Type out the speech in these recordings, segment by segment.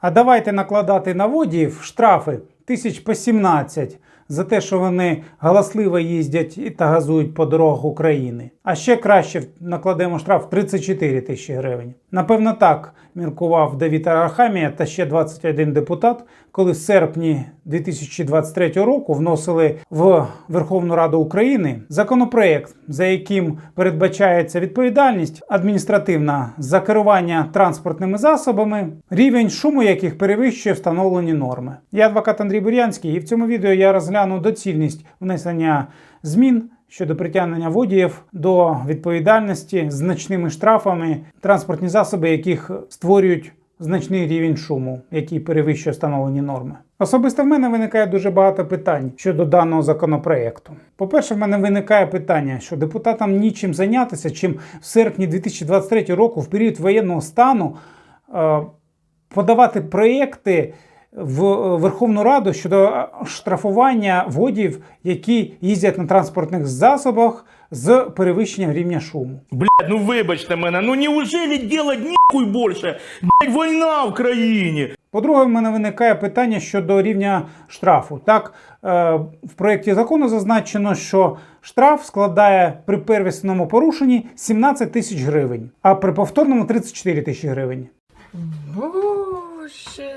А давайте накладати на водіїв штрафи тисяч по 17 за те, що вони галасливо їздять та газують по дорогах України. А ще краще накладемо штраф 34 тисячі гривень. Напевно, так міркував Давід Арахамія та ще 21 депутат, коли в серпні 2023 року вносили в Верховну Раду України законопроект, за яким передбачається відповідальність адміністративна за керування транспортними засобами, рівень шуму яких перевищує встановлені норми. Я адвокат Андрій Бурянський, і в цьому відео я розгляну доцільність внесення змін щодо притягнення водіїв до відповідальності значними штрафами, транспортні засоби, яких створюють значний рівень шуму, який перевищує встановлені норми. Особисто в мене виникає дуже багато питань щодо даного законопроекту. По-перше, в мене виникає питання, що депутатам нічим зайнятися, чим в серпні 2023 року, в період воєнного стану, е, подавати проєкти в е, Верховну Раду щодо е, штрафування водіїв, які їздять на транспортних засобах з перевищенням рівня шуму. Блядь, ну вибачте мене, ну неужели делать нихуй больше? Блядь, війна в країні. По-друге, в мене виникає питання щодо рівня штрафу. Так, е, в проєкті закону зазначено, що штраф складає при первісному порушенні 17 тисяч гривень, а при повторному 34 тисячі гривень. Боже,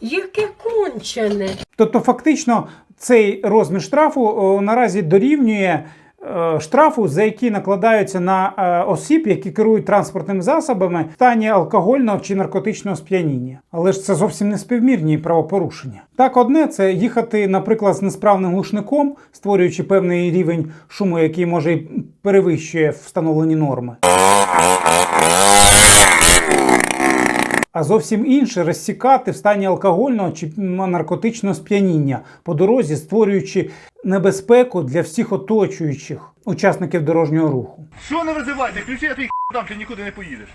яке кончене. Тобто, фактично, цей розмір штрафу о, наразі дорівнює е, штрафу, за який накладаються на е, осіб, які керують транспортними засобами в стані алкогольного чи наркотичного сп'яніння. Але ж це зовсім не співмірні правопорушення. Так, одне це їхати, наприклад, з несправним глушником, створюючи певний рівень шуму, який може перевищує встановлені норми. А зовсім інше розсікати в стані алкогольного чи наркотичного сп'яніння по дорозі, створюючи небезпеку для всіх оточуючих учасників дорожнього руху. Що не визивайте? Ключі я твій дам, ти нікуди не поїдеш.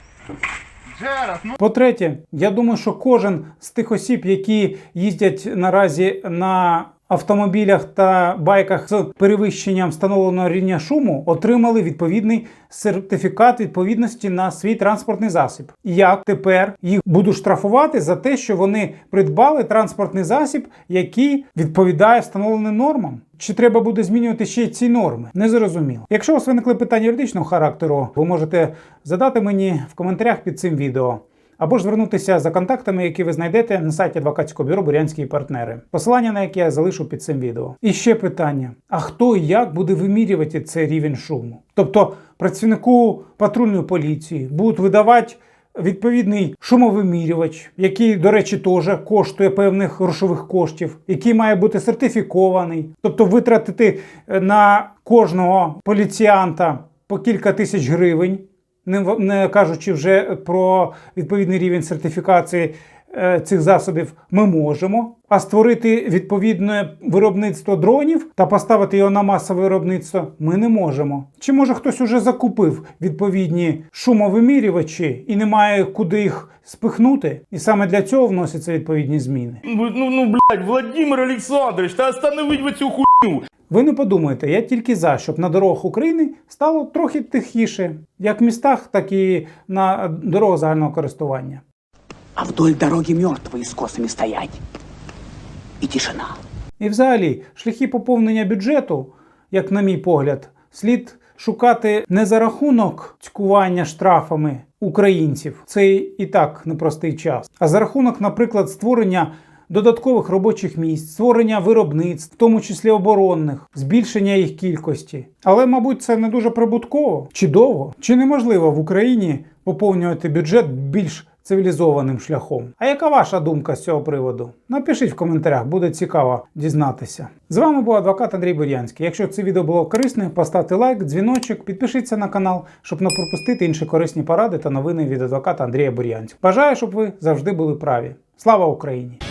Ну. По-третє, я думаю, що кожен з тих осіб, які їздять наразі на автомобілях та байках з перевищенням встановленого рівня шуму, отримали відповідний сертифікат відповідності на свій транспортний засіб. Як тепер їх будуть штрафувати за те, що вони придбали транспортний засіб, який відповідає встановленим нормам? Чи треба буде змінювати ще ці норми? Не зрозуміло. Якщо у вас виникли питання юридичного характеру, ви можете задати мені в коментарях під цим відео. Або ж звернутися за контактами, які ви знайдете на сайті адвокатського бюро Бурянські партнери, посилання на яке я залишу під цим відео. І ще питання: а хто і як буде вимірювати цей рівень шуму? Тобто працівнику патрульної поліції будуть видавати відповідний шумовимірювач, який, до речі, теж коштує певних грошових коштів, який має бути сертифікований, тобто витратити е, на кожного поліціянта по кілька тисяч гривень не, кажучи вже про відповідний рівень сертифікації е, цих засобів, ми можемо. А створити відповідне виробництво дронів та поставити його на масове виробництво ми не можемо. Чи може хтось уже закупив відповідні шумовимірювачі і не має куди їх спихнути? І саме для цього вносяться відповідні зміни. Ну, ну, ну блядь, Владимир Олександрович, та остановить ви цю хуйню. Ви не подумайте, я тільки за, щоб на дорогах України стало трохи тихіше, як в містах, так і на дорогах загального користування. а вдоль дороги мертвые с косами стоять. И тишина. І взагалі, шляхи поповнення бюджету, як на мій погляд, слід шукати не за рахунок цькування штрафами українців, це і так непростий час, а за рахунок, наприклад, створення додаткових робочих місць, створення виробництв, в тому числі оборонних, збільшення їх кількості. Але, мабуть, це не дуже прибутково чи довго, чи неможливо в Україні поповнювати бюджет більш цивілізованим шляхом. А яка ваша думка з цього приводу? Напишіть в коментарях, буде цікаво дізнатися. З вами був адвокат Андрій Бурянський. Якщо це відео було корисне, поставте лайк, дзвіночок, підпишіться на канал, щоб не пропустити інші корисні поради та новини від адвоката Андрія Бурянського. Бажаю, щоб ви завжди були праві. Слава Україні!